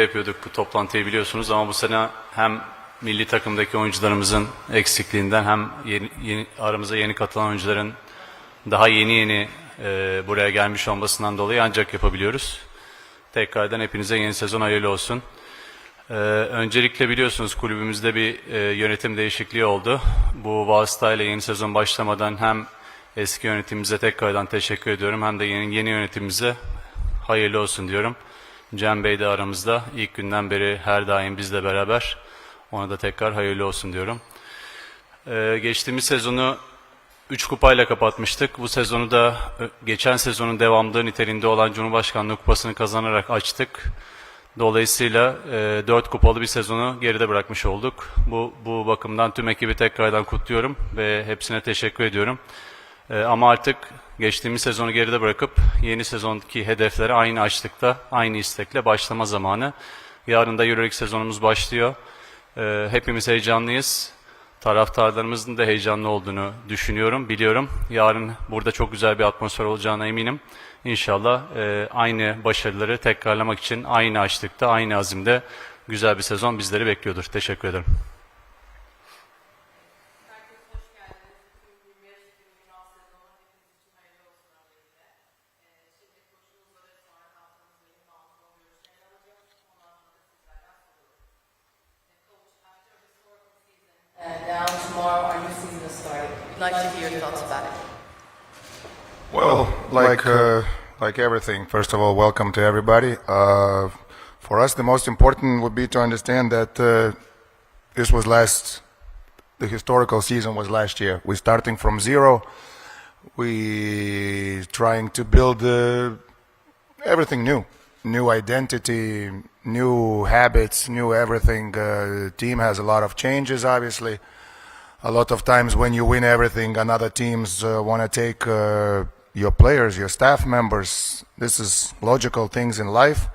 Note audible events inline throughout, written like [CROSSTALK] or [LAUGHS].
yapıyorduk bu toplantıyı biliyorsunuz ama bu sene hem milli takımdaki oyuncularımızın eksikliğinden hem yeni, yeni- aramıza yeni katılan oyuncuların daha yeni yeni e, buraya gelmiş olmasından dolayı ancak yapabiliyoruz. Tekrardan hepinize yeni sezon hayırlı olsun. Ee, öncelikle biliyorsunuz kulübümüzde bir e, yönetim değişikliği oldu. Bu vasıtayla yeni sezon başlamadan hem eski yönetimimize tekrardan teşekkür ediyorum hem de yeni, yeni yönetimimize hayırlı olsun diyorum. Cem Bey de aramızda ilk günden beri her daim bizle beraber. Ona da tekrar hayırlı olsun diyorum. Ee, geçtiğimiz sezonu 3 kupayla kapatmıştık. Bu sezonu da ö, geçen sezonun devamlığı niteliğinde olan Cumhurbaşkanlığı kupasını kazanarak açtık. Dolayısıyla e, 4 kupalı bir sezonu geride bırakmış olduk. Bu, bu bakımdan tüm ekibi tekrardan kutluyorum ve hepsine teşekkür ediyorum. E, ama artık geçtiğimiz sezonu geride bırakıp yeni sezonki hedeflere aynı açlıkta, aynı istekle başlama zamanı. Yarın da Euroleague sezonumuz başlıyor. E, hepimiz heyecanlıyız. Taraftarlarımızın da heyecanlı olduğunu düşünüyorum, biliyorum. Yarın burada çok güzel bir atmosfer olacağına eminim. İnşallah e, aynı başarıları tekrarlamak için aynı açlıkta, aynı azimde güzel bir sezon bizleri bekliyordur. Teşekkür ederim. Tomorrow our new season is starting. We'd like to hear your thoughts about it. Well, like uh, like everything, first of all, welcome to everybody. Uh, for us, the most important would be to understand that uh, this was last. The historical season was last year. We're starting from zero. We trying to build uh, everything new, new identity, new habits, new everything. Uh, the team has a lot of changes, obviously a lot of times when you win everything, another teams uh, want to take uh, your players, your staff members. This is logical things in life.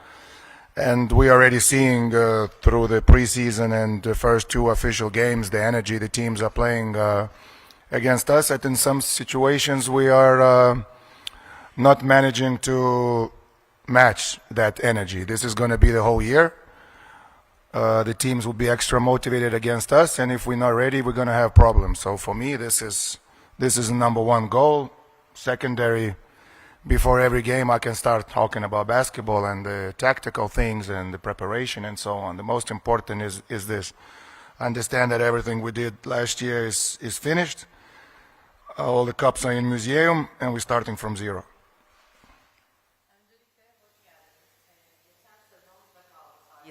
And we are already seeing uh, through the preseason and the first two official games the energy the teams are playing uh, against us. And in some situations we are uh, not managing to match that energy. This is going to be the whole year uh, the teams will be extra motivated against us, and if we're not ready, we're going to have problems. So for me, this is this is the number one goal. Secondary, before every game, I can start talking about basketball and the tactical things and the preparation and so on. The most important is is this: understand that everything we did last year is is finished. All the cups are in museum, and we're starting from zero.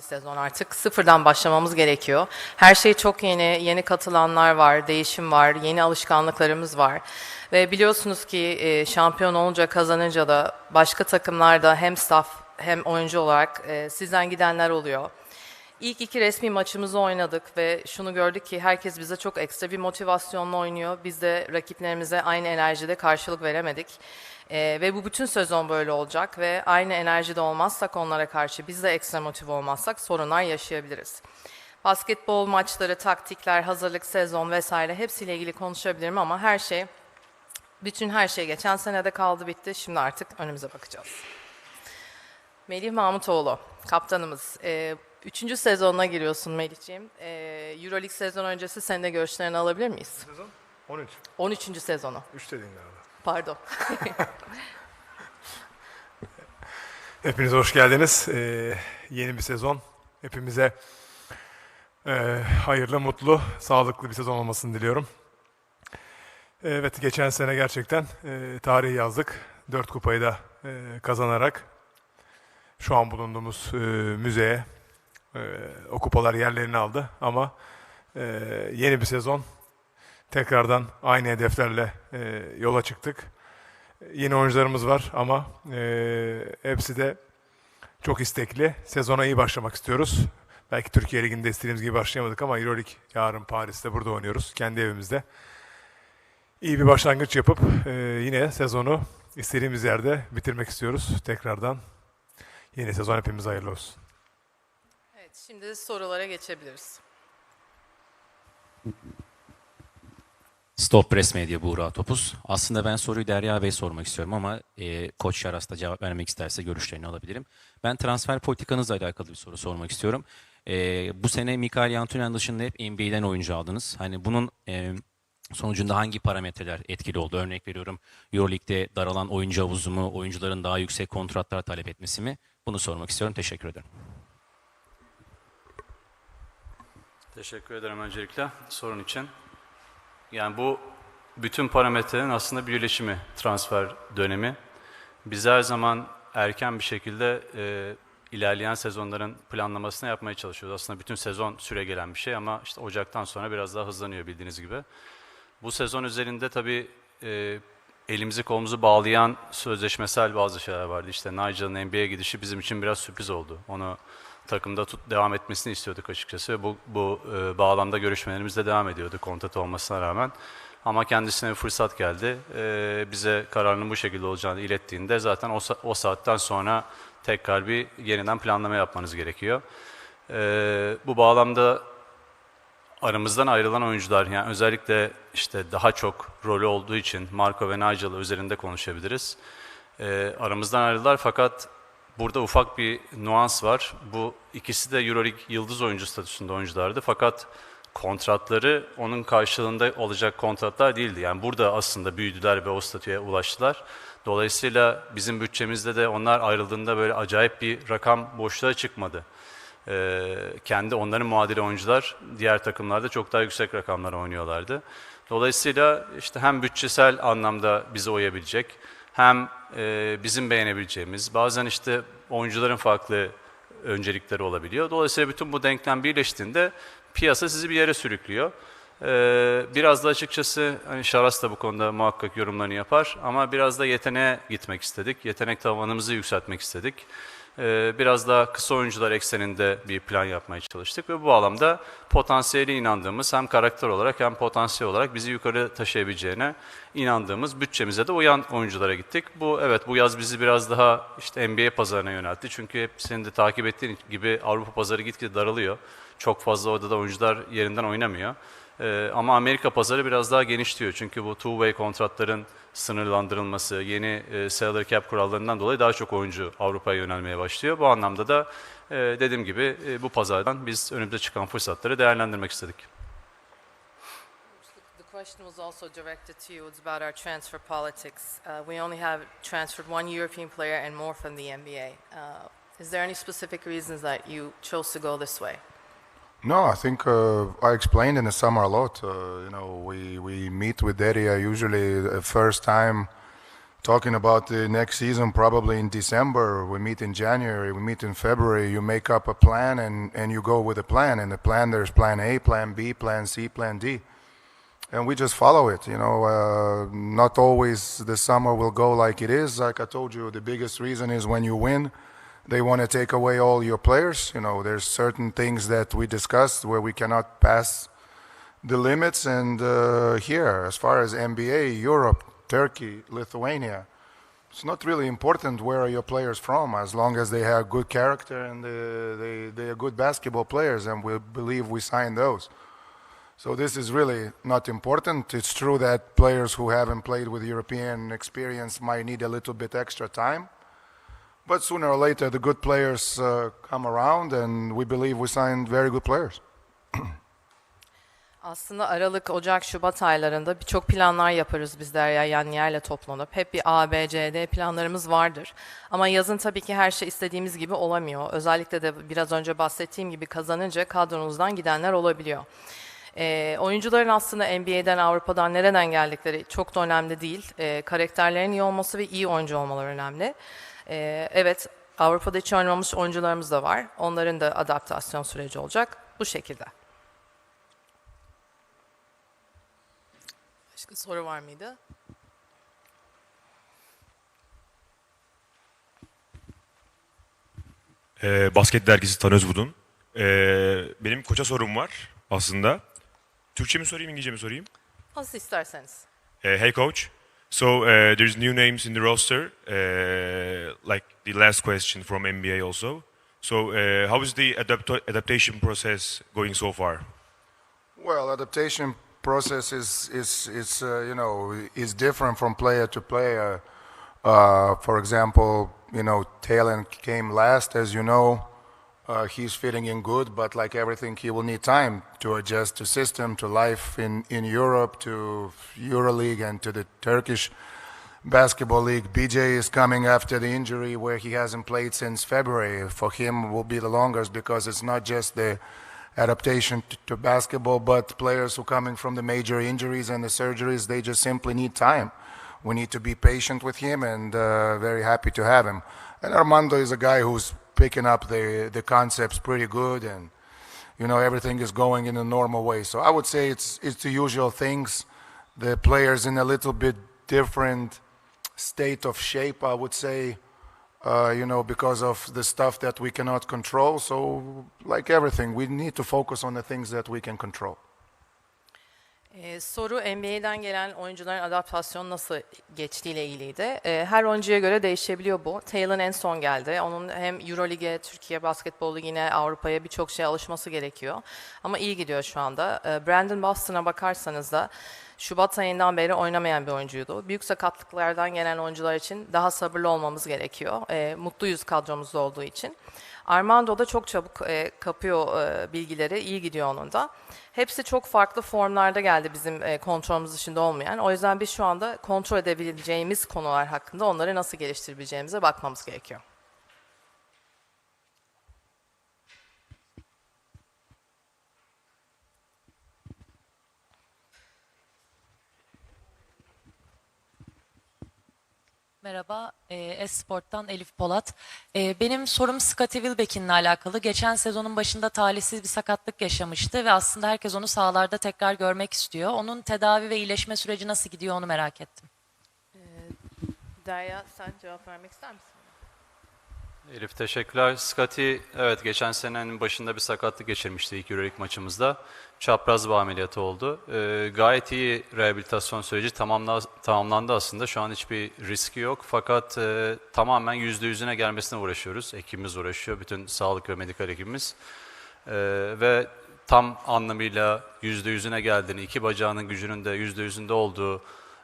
İyi sezon artık sıfırdan başlamamız gerekiyor. Her şey çok yeni, yeni katılanlar var, değişim var, yeni alışkanlıklarımız var. Ve biliyorsunuz ki e, şampiyon olunca kazanınca da başka takımlarda hem staff hem oyuncu olarak e, sizden gidenler oluyor. İlk iki resmi maçımızı oynadık ve şunu gördük ki herkes bize çok ekstra bir motivasyonla oynuyor. Biz de rakiplerimize aynı enerjide karşılık veremedik. Ee, ve bu bütün sezon böyle olacak ve aynı enerjide olmazsak onlara karşı biz de ekstra motive olmazsak sorunlar yaşayabiliriz. Basketbol maçları, taktikler, hazırlık, sezon vesaire hepsiyle ilgili konuşabilirim ama her şey, bütün her şey geçen senede kaldı bitti. Şimdi artık önümüze bakacağız. Melih Mahmutoğlu, kaptanımız. Ee, üçüncü sezonuna giriyorsun Melih'ciğim. Ee, Euroleague sezon öncesi senin de görüşlerini alabilir miyiz? Sezon 13. 13. sezonu. 3 dediğin galiba. Pardon. [LAUGHS] Hepiniz hoş geldiniz. Ee, yeni bir sezon. Hepimize e, hayırlı, mutlu, sağlıklı bir sezon olmasını diliyorum. Evet, geçen sene gerçekten e, tarihi yazdık. Dört kupayı da e, kazanarak şu an bulunduğumuz e, müzeye e, o kupalar yerlerini aldı. Ama e, yeni bir sezon. Tekrardan aynı hedeflerle e, yola çıktık. Yeni oyuncularımız var ama e, hepsi de çok istekli. Sezona iyi başlamak istiyoruz. Belki Türkiye Ligi'nde istediğimiz gibi başlayamadık ama Euroleague yarın Paris'te burada oynuyoruz. Kendi evimizde. İyi bir başlangıç yapıp e, yine sezonu istediğimiz yerde bitirmek istiyoruz. Tekrardan yeni sezon hepimize hayırlı olsun. Evet, şimdi sorulara geçebiliriz. [LAUGHS] Stop Press Media Buğra Topuz. Aslında ben soruyu Derya Bey sormak istiyorum ama e, Koç Şaras da cevap vermek isterse görüşlerini alabilirim. Ben transfer politikanızla alakalı bir soru sormak istiyorum. E, bu sene Mikael Yantunen dışında hep NBA'den oyuncu aldınız. Hani bunun e, sonucunda hangi parametreler etkili oldu? Örnek veriyorum Euroleague'de daralan oyuncu havuzu mu, oyuncuların daha yüksek kontratlar talep etmesi mi? Bunu sormak istiyorum. Teşekkür ederim. Teşekkür ederim öncelikle sorun için. Yani bu bütün parametrelerin aslında birleşimi transfer dönemi. Biz her zaman erken bir şekilde e, ilerleyen sezonların planlamasını yapmaya çalışıyoruz. Aslında bütün sezon süre gelen bir şey ama işte Ocak'tan sonra biraz daha hızlanıyor bildiğiniz gibi. Bu sezon üzerinde tabii e, elimizi kolumuzu bağlayan sözleşmesel bazı şeyler vardı. İşte Nigel'ın NBA'ye gidişi bizim için biraz sürpriz oldu. Onu takımda tut, devam etmesini istiyorduk açıkçası. ve Bu, bu e, bağlamda görüşmelerimiz de devam ediyordu kontrat olmasına rağmen. Ama kendisine bir fırsat geldi. E, bize kararının bu şekilde olacağını ilettiğinde zaten o, o saatten sonra tekrar bir yeniden planlama yapmanız gerekiyor. E, bu bağlamda aramızdan ayrılan oyuncular yani özellikle işte daha çok rolü olduğu için Marco ve Nigel üzerinde konuşabiliriz. Ee, aramızdan ayrıldılar fakat burada ufak bir nuans var. Bu ikisi de Euroleague yıldız oyuncu statüsünde oyunculardı fakat kontratları onun karşılığında olacak kontratlar değildi. Yani burada aslında büyüdüler ve o statüye ulaştılar. Dolayısıyla bizim bütçemizde de onlar ayrıldığında böyle acayip bir rakam boşluğa çıkmadı. Ee, kendi onların muadili oyuncular diğer takımlarda çok daha yüksek rakamlar oynuyorlardı. Dolayısıyla işte hem bütçesel anlamda bize uyabilecek hem e, bizim beğenebileceğimiz bazen işte oyuncuların farklı öncelikleri olabiliyor. Dolayısıyla bütün bu denklem birleştiğinde piyasa sizi bir yere sürüklüyor. Ee, biraz da açıkçası hani Şaras da bu konuda muhakkak yorumlarını yapar ama biraz da yeteneğe gitmek istedik. Yetenek tavanımızı yükseltmek istedik. Ee, biraz daha kısa oyuncular ekseninde bir plan yapmaya çalıştık ve bu bağlamda potansiyeli inandığımız hem karakter olarak hem potansiyel olarak bizi yukarı taşıyabileceğine inandığımız bütçemize de uyan oyunculara gittik. Bu evet bu yaz bizi biraz daha işte NBA pazarına yöneltti. Çünkü hep senin de takip ettiğin gibi Avrupa pazarı gitgide daralıyor. Çok fazla orada da oyuncular yerinden oynamıyor. Ee, ama Amerika pazarı biraz daha genişliyor. Çünkü bu two-way kontratların sınırlandırılması, yeni e, salary cap kurallarından dolayı daha çok oyuncu Avrupa'ya yönelmeye başlıyor. Bu anlamda da e, dediğim gibi e, bu pazardan biz önümüze çıkan fırsatları değerlendirmek istedik. Question was also directed to you. It's about our transfer politics. Uh, we only have transferred one European player and more from the NBA. Uh, is there any specific reasons that you chose to go this way? No, I think uh, I explained in the summer a lot. Uh, you know, we, we meet with Deria usually the first time talking about the next season, probably in December. We meet in January, we meet in February. You make up a plan and, and you go with a plan. And the plan, there's plan A, plan B, plan C, plan D. And we just follow it. You know, uh, not always the summer will go like it is. Like I told you, the biggest reason is when you win they want to take away all your players. You know, there's certain things that we discussed where we cannot pass the limits. And uh, here, as far as NBA, Europe, Turkey, Lithuania, it's not really important where are your players from, as long as they have good character and uh, they they are good basketball players, and we believe we signed those. So this is really not important. It's true that players who haven't played with European experience might need a little bit extra time. But sooner or later, the good players uh, come around, and we believe we signed very good players. [CLEARS THROAT] Aslında Aralık, Ocak, Şubat aylarında birçok planlar yaparız biz Derya Yanniye ile toplanıp. Hep bir A, B, C, D planlarımız vardır. Ama yazın tabii ki her şey istediğimiz gibi olamıyor. Özellikle de biraz önce bahsettiğim gibi kazanınca kadronuzdan gidenler olabiliyor. Ee, oyuncuların aslında NBA'den, Avrupa'dan nereden geldikleri çok da önemli değil. Ee, karakterlerin iyi olması ve iyi oyuncu olmaları önemli. Ee, evet, Avrupa'da hiç oynamamış oyuncularımız da var. Onların da adaptasyon süreci olacak. Bu şekilde. Başka soru var mıydı? Ee, basket dergisi Tan Özbudun. Ee, benim koça sorum var aslında. Türkçe mi sorayım, İngilizce mi sorayım? Nasıl isterseniz. Uh, hey coach. So uh, there's new names in the roster, uh, like the last question from NBA also. So uh, how is the adapt- adaptation process going so far? Well, adaptation process is is is uh, you know is different from player to player. Uh, for example, you know Talon came last, as you know. Uh, he's fitting in good, but like everything, he will need time to adjust to system, to life in, in Europe, to EuroLeague, and to the Turkish basketball league. BJ is coming after the injury where he hasn't played since February. For him, will be the longest because it's not just the adaptation to, to basketball, but players who coming from the major injuries and the surgeries, they just simply need time. We need to be patient with him, and uh, very happy to have him. And Armando is a guy who's picking up the the concepts pretty good, and you know everything is going in a normal way. So I would say it's it's the usual things. The players in a little bit different state of shape, I would say, uh, you know, because of the stuff that we cannot control. So, like everything, we need to focus on the things that we can control. Ee, soru NBA'den gelen oyuncuların adaptasyonu nasıl geçtiğiyle ilgiliydi. Ee, her oyuncuya göre değişebiliyor bu. Taylor en son geldi. Onun hem Eurolig'e, Türkiye Basketbol Ligi'ne, Avrupa'ya birçok şeye alışması gerekiyor. Ama iyi gidiyor şu anda. Ee, Brandon Boston'a bakarsanız da Şubat ayından beri oynamayan bir oyuncuydu. Büyük sakatlıklardan gelen oyuncular için daha sabırlı olmamız gerekiyor. Ee, mutluyuz kadromuzda olduğu için. Armando da çok çabuk e, kapıyor e, bilgileri, iyi gidiyor onun da. Hepsi çok farklı formlarda geldi bizim e, kontrolümüz dışında olmayan. O yüzden biz şu anda kontrol edebileceğimiz konular hakkında onları nasıl geliştirebileceğimize bakmamız gerekiyor. Merhaba, e, Esport'tan Elif Polat. E, benim sorum Scottie Wilbeck'inle alakalı. Geçen sezonun başında talihsiz bir sakatlık yaşamıştı ve aslında herkes onu sahalarda tekrar görmek istiyor. Onun tedavi ve iyileşme süreci nasıl gidiyor onu merak ettim. Derya sen cevap vermek ister misin? Elif teşekkürler. Scotty evet geçen senenin başında bir sakatlık geçirmişti ilk Euroleague maçımızda. Çapraz bağ ameliyatı oldu. Ee, gayet iyi rehabilitasyon süreci tamamla, tamamlandı aslında. Şu an hiçbir riski yok. Fakat e, tamamen yüzde yüzüne gelmesine uğraşıyoruz. Ekibimiz uğraşıyor. Bütün sağlık ve medikal ekibimiz. Ee, ve tam anlamıyla yüzde yüzüne geldiğini, iki bacağının gücünün de yüzde yüzünde olduğu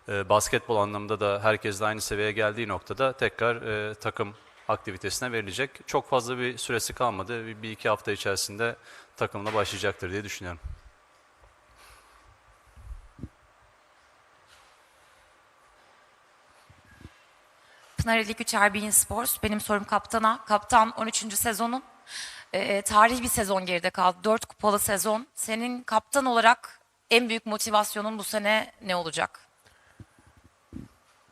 e, basketbol anlamında da herkesle aynı seviyeye geldiği noktada tekrar e, takım aktivitesine verilecek. Çok fazla bir süresi kalmadı. Bir, bir iki hafta içerisinde takımla başlayacaktır diye düşünüyorum. Pınar 53 Erbiyin Sports. Benim sorum kaptana. Kaptan 13. sezonun. E, tarihi bir sezon geride kaldı. 4 kupalı sezon. Senin kaptan olarak en büyük motivasyonun bu sene ne olacak?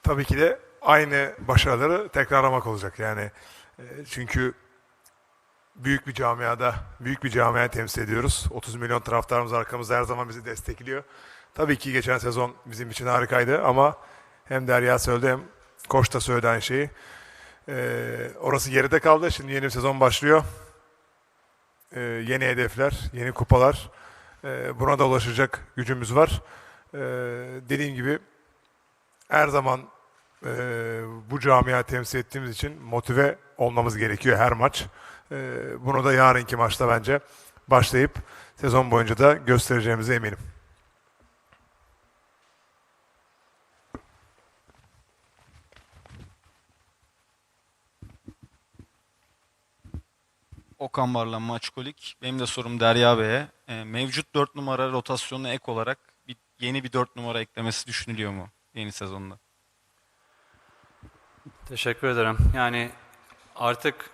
Tabii ki de aynı başarıları tekrarlamak olacak. Yani e, çünkü büyük bir camiada, büyük bir camiaya temsil ediyoruz. 30 milyon taraftarımız arkamızda her zaman bizi destekliyor. Tabii ki geçen sezon bizim için harikaydı ama hem Derya söyledi hem Koç da söyledi aynı şeyi. Ee, orası geride kaldı. Şimdi yeni bir sezon başlıyor. Ee, yeni hedefler, yeni kupalar. Ee, buna da ulaşacak gücümüz var. Dediğim gibi her zaman e, bu camia temsil ettiğimiz için motive olmamız gerekiyor her maç. E, bunu da yarınki maçta bence başlayıp sezon boyunca da göstereceğimize eminim. Okan Barla Maçkolik. Benim de sorum Derya Bey'e. E, mevcut 4 numara rotasyonuna ek olarak bir, yeni bir 4 numara eklemesi düşünülüyor mu yeni sezonda? Teşekkür ederim. Yani artık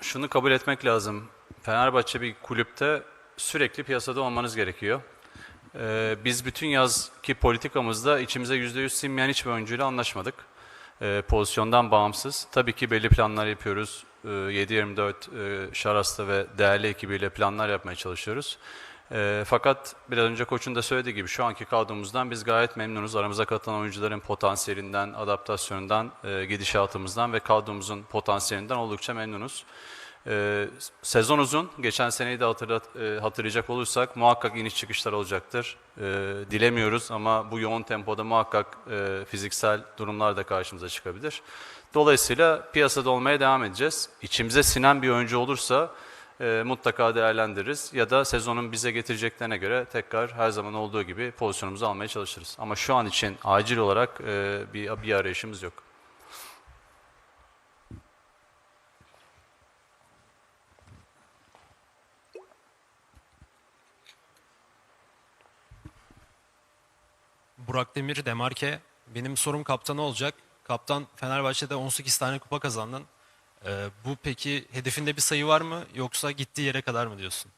şunu kabul etmek lazım. Fenerbahçe bir kulüpte sürekli piyasada olmanız gerekiyor. Ee, biz bütün yazki politikamızda içimize %100 sinmeyen hiçbir oyuncuyla anlaşmadık. Ee, pozisyondan bağımsız. Tabii ki belli planlar yapıyoruz. Ee, 7-24 e, Şaras'ta ve değerli ekibiyle planlar yapmaya çalışıyoruz. Ee, fakat biraz önce koçun da söylediği gibi şu anki kadromuzdan biz gayet memnunuz. Aramıza katılan oyuncuların potansiyelinden, adaptasyonundan, e, gidişatımızdan ve kadromuzun potansiyelinden oldukça memnunuz. Ee, sezon uzun. Geçen seneyi de hatırlat, e, hatırlayacak olursak muhakkak iniş çıkışlar olacaktır. Ee, dilemiyoruz ama bu yoğun tempoda muhakkak e, fiziksel durumlar da karşımıza çıkabilir. Dolayısıyla piyasada olmaya devam edeceğiz. İçimize sinen bir oyuncu olursa e, mutlaka değerlendiririz. Ya da sezonun bize getireceklerine göre tekrar her zaman olduğu gibi pozisyonumuzu almaya çalışırız. Ama şu an için acil olarak e, bir, bir arayışımız yok. Burak Demir, Demarke. Benim sorum kaptana olacak. Kaptan Fenerbahçe'de 18 tane kupa kazandın. Ee, bu peki hedefinde bir sayı var mı yoksa gittiği yere kadar mı diyorsun?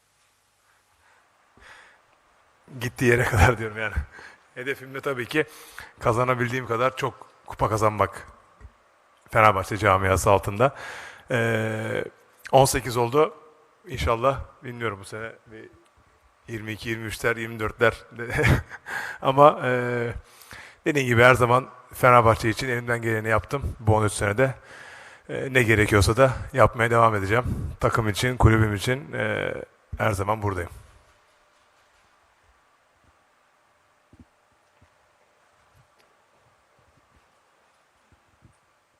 Gittiği yere [LAUGHS] kadar diyorum yani. Hedefim de tabii ki kazanabildiğim kadar çok kupa kazanmak Fenerbahçe camiası altında. Ee, 18 oldu. İnşallah bilmiyorum bu sene bir 22, 23'ler, 24'ler. Ama e, dediğim gibi her zaman Fenerbahçe için elimden geleni yaptım bu 13 senede. E, ne gerekiyorsa da yapmaya devam edeceğim. Takım için, kulübüm için e, her zaman buradayım.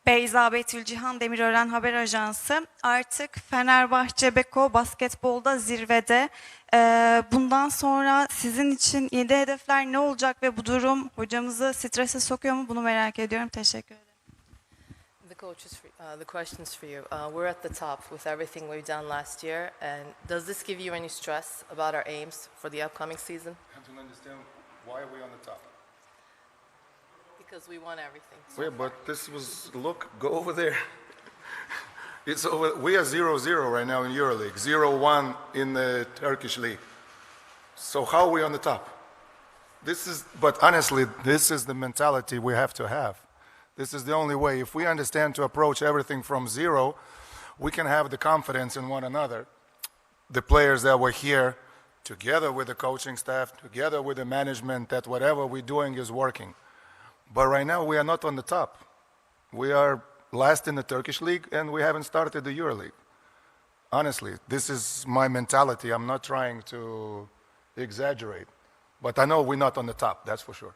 Beyza Betül Cihan Demirören Haber Ajansı. Artık Fenerbahçe Beko basketbolda zirvede. Ee, bundan sonra sizin için yeni hedefler ne olacak ve bu durum hocamızı strese sokuyor mu? Bunu merak ediyorum. Teşekkür ederim. The coaches, for, uh, the questions for you. Uh, we're at the top with everything we've done last year, and does this give you any stress about our aims for the upcoming season? I don't understand why are we on the top? Because we won everything. so Wait, far. but this was look. Go over there. [LAUGHS] It's over. We are zero zero right now in EuroLeague. Zero one in the Turkish league. So how are we on the top? This is. But honestly, this is the mentality we have to have. This is the only way. If we understand to approach everything from zero, we can have the confidence in one another. The players that were here, together with the coaching staff, together with the management, that whatever we're doing is working. But right now, we are not on the top. We are last in the Turkish league, and we haven't started the EuroLeague. Honestly, this is my mentality. I'm not trying to exaggerate. But I know we're not on the top, that's for sure.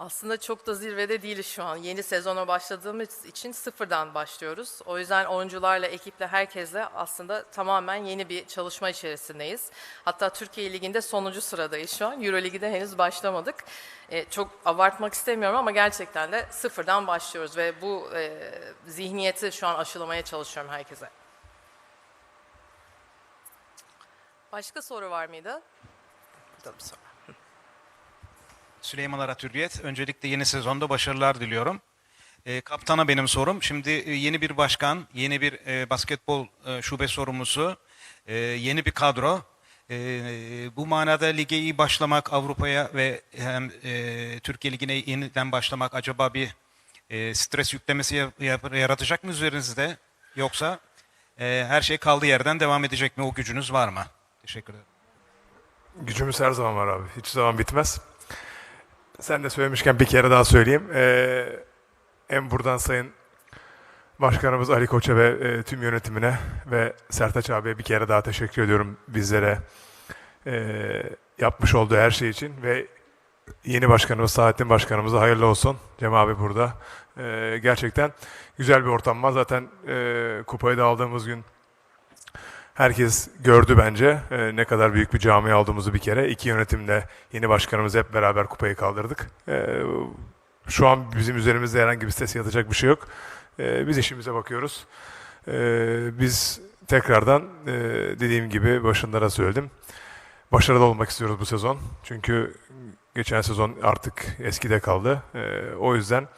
Aslında çok da zirvede değiliz şu an. Yeni sezona başladığımız için sıfırdan başlıyoruz. O yüzden oyuncularla, ekiple, herkesle aslında tamamen yeni bir çalışma içerisindeyiz. Hatta Türkiye Ligi'nde sonuncu sıradayız şu an. Euro Ligi'de henüz başlamadık. E, çok abartmak istemiyorum ama gerçekten de sıfırdan başlıyoruz ve bu e, zihniyeti şu an aşılamaya çalışıyorum herkese. Başka soru var mıydı? Burada bir soru. Süleyman Aratürkiyet. Öncelikle yeni sezonda başarılar diliyorum. E, kaptana benim sorum. Şimdi e, yeni bir başkan, yeni bir e, basketbol e, şube sorumlusu, e, yeni bir kadro. E, bu manada lige iyi başlamak, Avrupa'ya ve hem e, Türkiye Ligi'ne yeniden başlamak acaba bir e, stres yüklemesi yaratacak mı üzerinizde? Yoksa e, her şey kaldığı yerden devam edecek mi? O gücünüz var mı? Teşekkür ederim. Gücümüz her zaman var abi. Hiç zaman bitmez. Sen de söylemişken bir kere daha söyleyeyim. Ee, en buradan Sayın Başkanımız Ali Koç'a ve e, tüm yönetimine ve Sertaç abiye bir kere daha teşekkür ediyorum bizlere e, yapmış olduğu her şey için ve yeni başkanımız Saadettin Başkanımıza hayırlı olsun. Cem abi burada. E, gerçekten güzel bir ortam var. Zaten e, kupayı da aldığımız gün Herkes gördü bence e, ne kadar büyük bir cami aldığımızı bir kere. İki yönetimle yeni başkanımız hep beraber kupayı kaldırdık. E, şu an bizim üzerimizde herhangi bir stres yatacak bir şey yok. E, biz işimize bakıyoruz. E, biz tekrardan e, dediğim gibi başında da söyledim. Başarılı olmak istiyoruz bu sezon. Çünkü geçen sezon artık eskide kaldı. E, o yüzden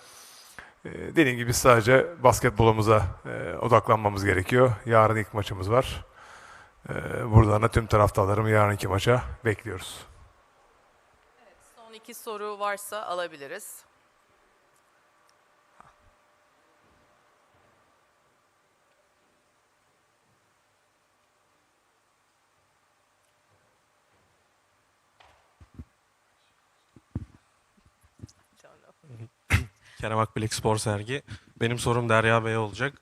e, dediğim gibi sadece basketbolumuza e, odaklanmamız gerekiyor. Yarın ilk maçımız var. Ee, Buradan da tüm taraftarlarımı yarınki maça bekliyoruz. Son iki soru varsa alabiliriz. Kerem Akbilek Spor Sergi. Benim sorum Derya Bey'e olacak.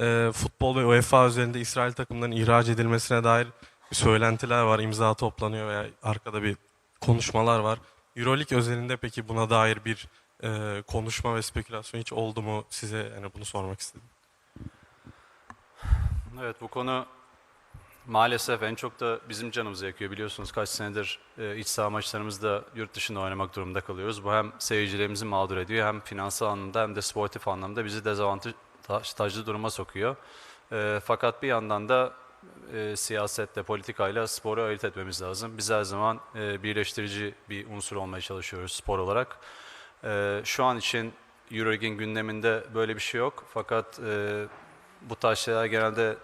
Ee, futbol ve UEFA üzerinde İsrail takımlarının ihraç edilmesine dair bir söylentiler var. imza toplanıyor veya arkada bir konuşmalar var. Euroleague özelinde peki buna dair bir e, konuşma ve spekülasyon hiç oldu mu? Size yani bunu sormak istedim. Evet bu konu maalesef en çok da bizim canımızı yakıyor. Biliyorsunuz kaç senedir e, iç saha maçlarımızda yurt dışında oynamak durumunda kalıyoruz. Bu hem seyircilerimizi mağdur ediyor hem finansal anlamda hem de sportif anlamda bizi dezavantajlı duruma sokuyor. E, fakat bir yandan da e, siyasetle, politikayla sporu ayırt etmemiz lazım. Biz her zaman e, birleştirici bir unsur olmaya çalışıyoruz spor olarak. E, şu an için Euroleague'in gündeminde böyle bir şey yok. Fakat e, bu tarz şeyler genelde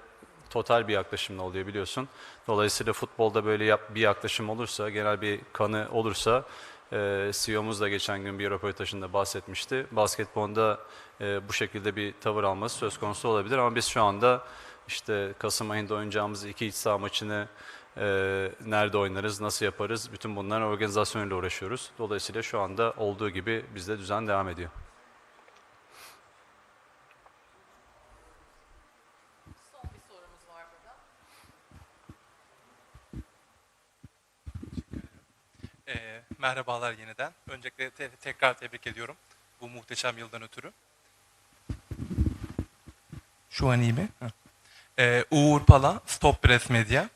total bir yaklaşımla oluyor biliyorsun. Dolayısıyla futbolda böyle bir yaklaşım olursa, genel bir kanı olursa, e, CEO'muz da geçen gün bir röportajında bahsetmişti. Basketbolda e, bu şekilde bir tavır alması söz konusu olabilir ama biz şu anda işte Kasım ayında oynayacağımız iki iç saha maçını e, nerede oynarız, nasıl yaparız, bütün bunların organizasyonuyla uğraşıyoruz. Dolayısıyla şu anda olduğu gibi bizde düzen devam ediyor. Ee, merhabalar yeniden. Öncelikle te- tekrar tebrik ediyorum bu muhteşem yıldan ötürü. Şu an iyi mi? Ee, Uğur Pala, Stop Press Media.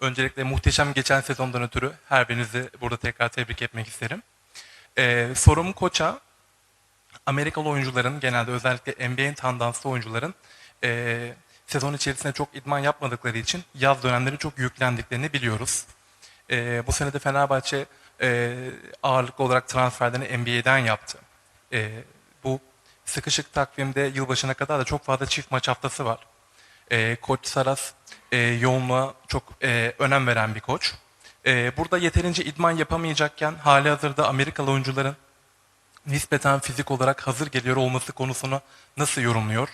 Öncelikle muhteşem geçen sezondan ötürü her birinizi burada tekrar tebrik etmek isterim. Ee, sorum koça, Amerikalı oyuncuların genelde özellikle NBA'in tandanslı oyuncuların eee, sezon içerisinde çok idman yapmadıkları için yaz dönemleri çok yüklendiklerini biliyoruz. Eee, bu sene de Fenerbahçe eee, ağırlıklı olarak transferlerini NBA'den yaptı. Eee, bu sıkışık takvimde yılbaşına kadar da çok fazla çift maç haftası var. Eee, koç Saras eee, yoğunluğa çok eee, önem veren bir koç. Eee, burada yeterince idman yapamayacakken hali hazırda Amerikalı oyuncuların nispeten fizik olarak hazır geliyor olması konusunu nasıl yorumluyor?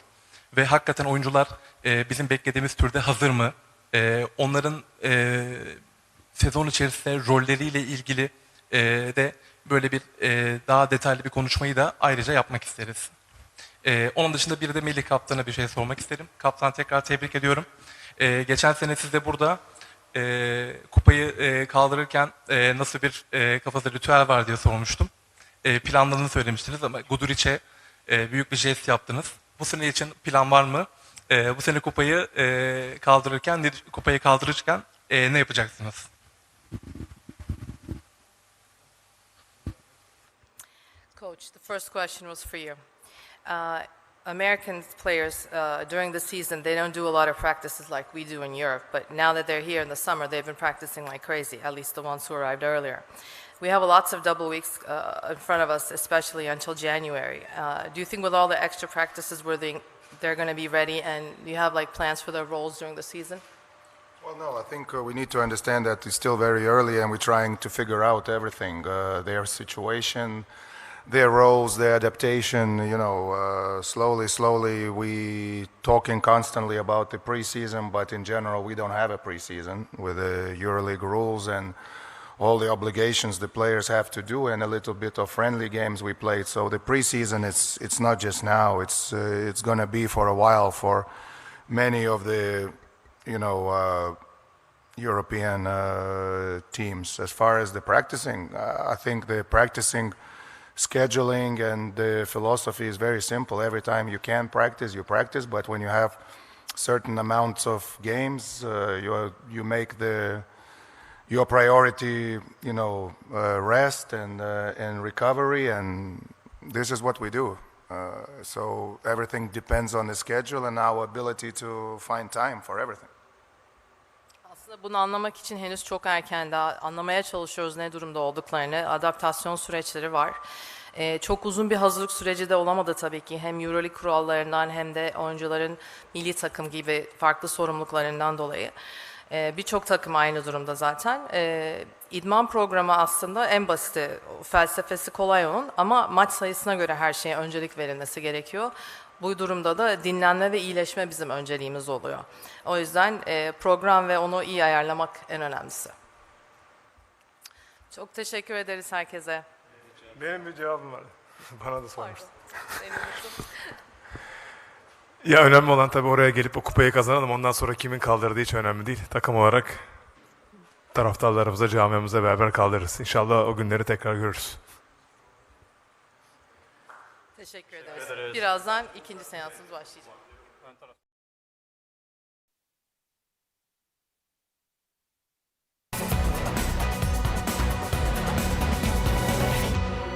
Ve hakikaten oyuncular e, bizim beklediğimiz türde hazır mı? E, onların e, sezon içerisinde rolleriyle ilgili e, de böyle bir e, daha detaylı bir konuşmayı da ayrıca yapmak isteriz. E, onun dışında bir de Melih Kaptan'a bir şey sormak isterim. Kaptan tekrar tebrik ediyorum. E, geçen sene siz de burada e, kupayı e, kaldırırken e, nasıl bir e, kafada ritüel var diye sormuştum e, planladığını söylemiştiniz ama Guduric'e e, büyük bir jest yaptınız. Bu sene için plan var mı? E, bu sene kupayı e, kaldırırken, kupayı kaldırırken e, ne yapacaksınız? Coach, the first question was for you. Uh, American players uh, during the season, they don't do a lot of practices like we do in Europe, but now that they're here in the summer, they've been practicing like crazy, at least the ones who arrived earlier. We have lots of double weeks uh, in front of us, especially until January. Uh, do you think with all the extra practices, where they, they're going to be ready, and do you have like plans for their roles during the season? Well, no, I think uh, we need to understand that it's still very early and we're trying to figure out everything uh, their situation, their roles, their adaptation. You know, uh, slowly, slowly, we talking constantly about the preseason, but in general, we don't have a preseason with the EuroLeague rules and all the obligations the players have to do and a little bit of friendly games we played. So the preseason, it's it's not just now. It's uh, it's going to be for a while for many of the you know, uh, European uh, teams. As far as the practicing, uh, I think the practicing scheduling and the philosophy is very simple. Every time you can practice, you practice, but when you have certain amounts of games, uh, you, you make the your priority, you know, uh, rest and, uh, and recovery, and this is what we do. Uh, so everything depends on the schedule and our ability to find time for everything. Aslında bunu anlamak için henüz çok erken daha anlamaya çalışıyoruz ne durumda olduklarını. Adaptasyon süreçleri var. Ee, çok uzun bir hazırlık süreci de olamadı tabii ki. Hem Euroleague kurallarından hem de oyuncuların milli takım gibi farklı sorumluluklarından dolayı. Ee, Birçok takım aynı durumda zaten. Ee, idman programı aslında en basiti, felsefesi kolay onun ama maç sayısına göre her şeye öncelik verilmesi gerekiyor. Bu durumda da dinlenme ve iyileşme bizim önceliğimiz oluyor. O yüzden e, program ve onu iyi ayarlamak en önemlisi. Çok teşekkür ederiz herkese. Benim bir cevabım var. [LAUGHS] Bana da sormuştun. Ya önemli olan tabii oraya gelip o kupayı kazanalım. Ondan sonra kimin kaldırdığı hiç önemli değil. Takım olarak taraftarlarımıza, camiamıza beraber kaldırırız. İnşallah o günleri tekrar görürüz. Teşekkür ederiz. Birazdan ikinci seansımız başlayacak.